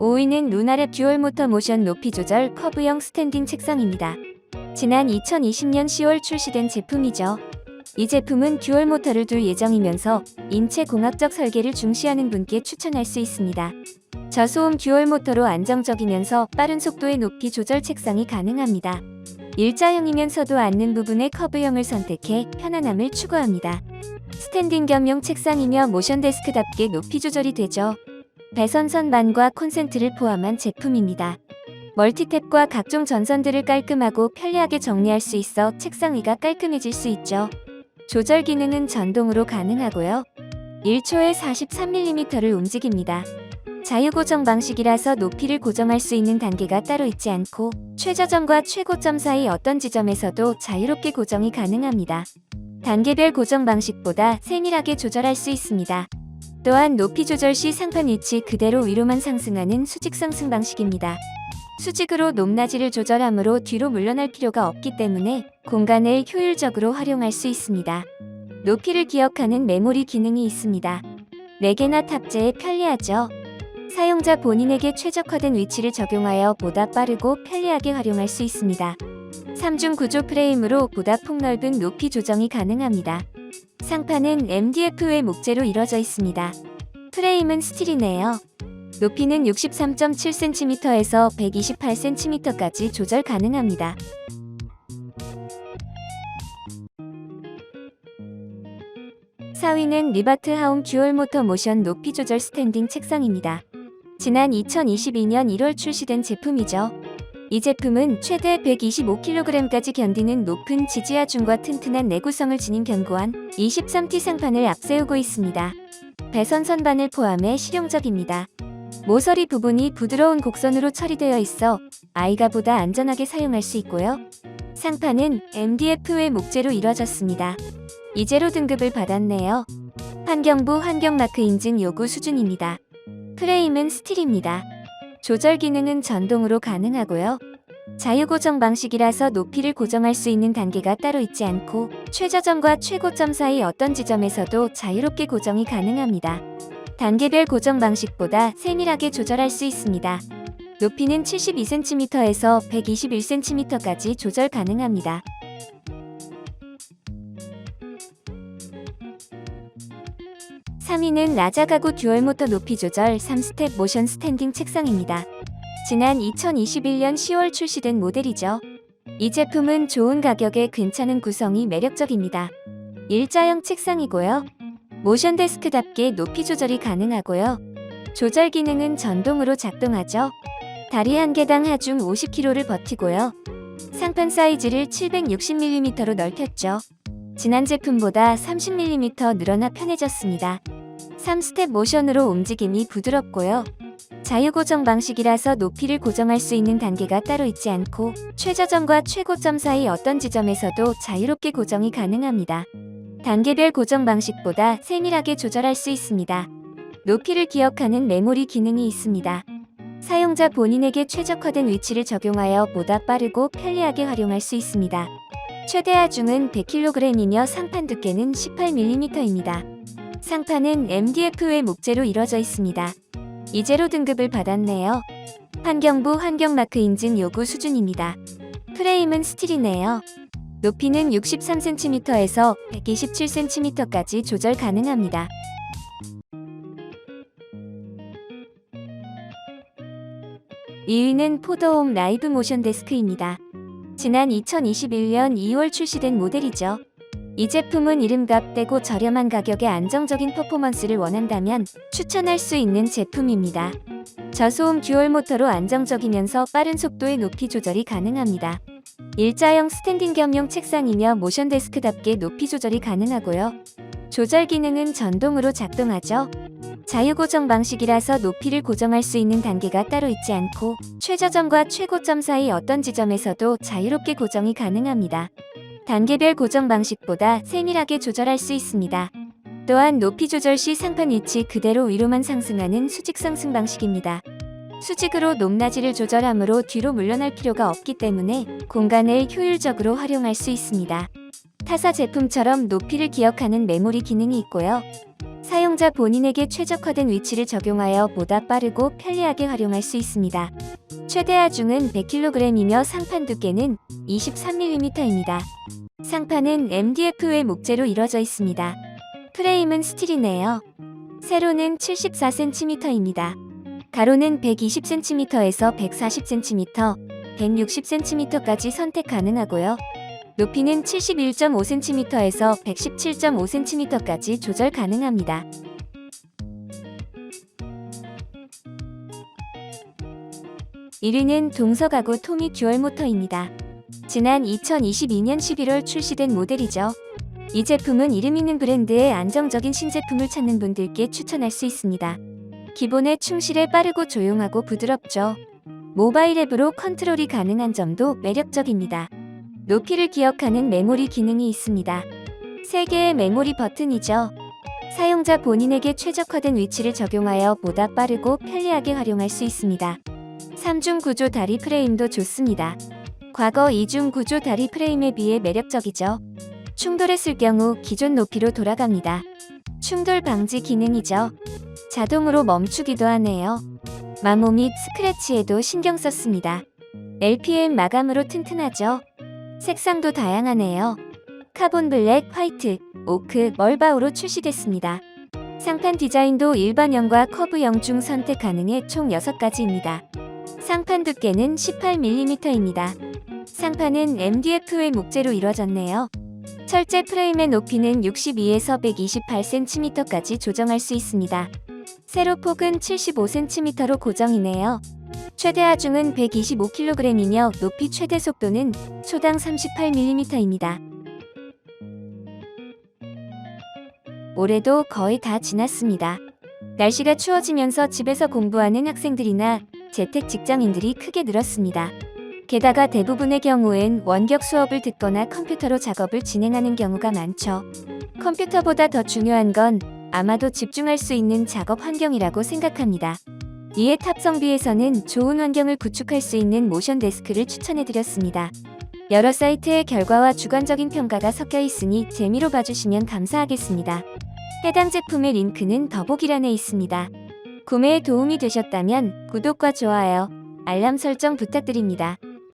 5위는 루나랩 듀얼 모터 모션 높이 조절 커브형 스탠딩 책상입니다. 지난 2020년 10월 출시된 제품이죠. 이 제품은 듀얼 모터를 둘 예정이면서 인체 공학적 설계를 중시하는 분께 추천할 수 있습니다. 저소음 듀얼 모터로 안정적이면서 빠른 속도의 높이 조절 책상이 가능합니다. 일자형이면서도 앉는 부분의 커브형을 선택해 편안함을 추구합니다. 스탠딩 겸용 책상이며 모션 데스크답게 높이 조절이 되죠. 배선선반과 콘센트를 포함한 제품입니다. 멀티탭과 각종 전선들을 깔끔하고 편리하게 정리할 수 있어 책상 위가 깔끔해질 수 있죠. 조절 기능은 전동으로 가능하고요. 1초에 43mm를 움직입니다. 자유 고정 방식이라서 높이를 고정할 수 있는 단계가 따로 있지 않고 최저점과 최고점 사이 어떤 지점에서도 자유롭게 고정이 가능합니다. 단계별 고정 방식보다 세밀하게 조절할 수 있습니다. 또한 높이 조절 시 상판 위치 그대로 위로만 상승하는 수직 상승 방식입니다. 수직으로 높낮이를 조절하므로 뒤로 물러날 필요가 없기 때문에 공간을 효율적으로 활용할 수 있습니다. 높이를 기억하는 메모리 기능이 있습니다. 4개나 탑재해 편리하죠. 사용자 본인에게 최적화된 위치를 적용하여 보다 빠르고 편리하게 활용할 수 있습니다. 3중 구조 프레임으로 보다 폭넓은 높이 조정이 가능합니다. 상판은 MDF-의 목재로 이뤄져 있습니다. 프레임은 스틸이네요. 높이는 63.7cm에서 128cm까지 조절 가능합니다. 사위는 리바트 하움 듀얼 모터 모션 높이 조절 스탠딩 책상입니다. 지난 2022년 1월 출시된 제품이죠. 이 제품은 최대 125kg까지 견디는 높은 지지하중과 튼튼한 내구성을 지닌 견고한 23T 상판을 앞세우고 있습니다. 배선 선반을 포함해 실용적입니다. 모서리 부분이 부드러운 곡선으로 처리되어 있어 아이가 보다 안전하게 사용할 수 있고요. 상판은 MDF-의 목재로 이뤄졌습니다. 이제로 등급을 받았네요. 환경부 환경마크 인증 요구 수준입니다. 프레임은 스틸입니다. 조절 기능은 전동으로 가능하고요. 자유 고정 방식이라서 높이를 고정할 수 있는 단계가 따로 있지 않고 최저점과 최고점 사이 어떤 지점에서도 자유롭게 고정이 가능합니다. 단계별 고정 방식보다 세밀하게 조절할 수 있습니다. 높이는 72cm에서 121cm까지 조절 가능합니다. 3위는 라자 가구 듀얼 모터 높이 조절 3스텝 모션 스탠딩 책상입니다. 지난 2021년 10월 출시된 모델이죠. 이 제품은 좋은 가격에 괜찮은 구성이 매력적입니다. 일자형 책상이고요. 모션 데스크답게 높이 조절이 가능하고요. 조절 기능은 전동으로 작동하죠. 다리 한 개당 하중 50kg를 버티고요. 상판 사이즈를 760mm로 넓혔죠. 지난 제품보다 30mm 늘어나 편해졌습니다. 3스텝 모션으로 움직임이 부드럽고요. 자유 고정 방식이라서 높이를 고정할 수 있는 단계가 따로 있지 않고 최저점과 최고점 사이 어떤 지점에서도 자유롭게 고정이 가능합니다. 단계별 고정 방식보다 세밀하게 조절할 수 있습니다. 높이를 기억하는 메모리 기능이 있습니다. 사용자 본인에게 최적화된 위치를 적용하여 보다 빠르고 편리하게 활용할 수 있습니다. 최대 하중은 100kg이며 상판 두께는 18mm입니다. 상판은 MDF-의 목재로 이뤄져 있습니다. 이제로 등급을 받았네요. 환경부 환경마크 인증 요구 수준입니다. 프레임은 스틸이네요. 높이는 63cm에서 127cm까지 조절 가능합니다. 이위는 포더홈 라이브 모션 데스크입니다. 지난 2021년 2월 출시된 모델이죠. 이 제품은 이름값 떼고 저렴한 가격에 안정적인 퍼포먼스를 원한다면 추천할 수 있는 제품입니다. 저소음 듀얼 모터로 안정적이면서 빠른 속도의 높이 조절이 가능합니다. 일자형 스탠딩 겸용 책상이며 모션 데스크답게 높이 조절이 가능하고요. 조절 기능은 전동으로 작동하죠. 자유 고정 방식이라서 높이를 고정할 수 있는 단계가 따로 있지 않고 최저점과 최고점 사이 어떤 지점에서도 자유롭게 고정이 가능합니다. 단계별 고정 방식보다 세밀하게 조절할 수 있습니다. 또한 높이 조절 시 상판 위치 그대로 위로만 상승하는 수직 상승 방식입니다. 수직으로 높낮이를 조절하므로 뒤로 물러날 필요가 없기 때문에 공간을 효율적으로 활용할 수 있습니다. 타사 제품처럼 높이를 기억하는 메모리 기능이 있고요. 사용자 본인에게 최적화된 위치를 적용하여 보다 빠르고 편리하게 활용할 수 있습니다. 최대 하중은 100kg이며 상판 두께는 23mm입니다. 상판은 MDF-의 목재로 이루어져 있습니다. 프레임은 스틸이네요. 세로는 74cm입니다. 가로는 120cm에서 140cm, 160cm까지 선택 가능하고요. 높이는 71.5cm에서 117.5cm까지 조절 가능합니다. (1위는) 동서가구 토미 듀얼 모터입니다. 지난 2022년 11월 출시된 모델이죠. 이 제품은 이름 있는 브랜드의 안정적인 신제품을 찾는 분들께 추천할 수 있습니다. 기본에 충실해 빠르고 조용하고 부드럽죠. 모바일 앱으로 컨트롤이 가능한 점도 매력적입니다. 높이를 기억하는 메모리 기능이 있습니다. 3개의 메모리 버튼이죠. 사용자 본인에게 최적화된 위치를 적용하여 보다 빠르고 편리하게 활용할 수 있습니다. 3중 구조 다리 프레임도 좋습니다. 과거 2중 구조 다리 프레임에 비해 매력적이죠. 충돌했을 경우 기존 높이로 돌아갑니다. 충돌 방지 기능이죠. 자동으로 멈추기도 하네요. 마모 및 스크래치에도 신경 썼습니다. LPM 마감으로 튼튼하죠. 색상도 다양하네요. 카본 블랙, 화이트, 오크, 멀바우로 출시됐습니다. 상판 디자인도 일반형과 커브형 중 선택 가능해 총 6가지입니다. 상판 두께는 18mm입니다. 상판은 MDF-의 목재로 이루어졌네요. 철제 프레임의 높이는 62에서 128cm까지 조정할 수 있습니다. 세로 폭은 75cm로 고정이네요. 최대 하중은 125kg이며 높이 최대 속도는 초당 38mm입니다. 올해도 거의 다 지났습니다. 날씨가 추워지면서 집에서 공부하는 학생들이나 재택 직장인들이 크게 늘었습니다. 게다가 대부분의 경우엔 원격 수업을 듣거나 컴퓨터로 작업을 진행하는 경우가 많죠. 컴퓨터보다 더 중요한 건 아마도 집중할 수 있는 작업 환경이라고 생각합니다. 이에 탑성비에서는 좋은 환경을 구축할 수 있는 모션 데스크를 추천해드렸습니다. 여러 사이트의 결과와 주관적인 평가가 섞여 있으니 재미로 봐주시면 감사하겠습니다. 해당 제품의 링크는 더보기란에 있습니다. 구매에 도움이 되셨다면 구독과 좋아요, 알람 설정 부탁드립니다.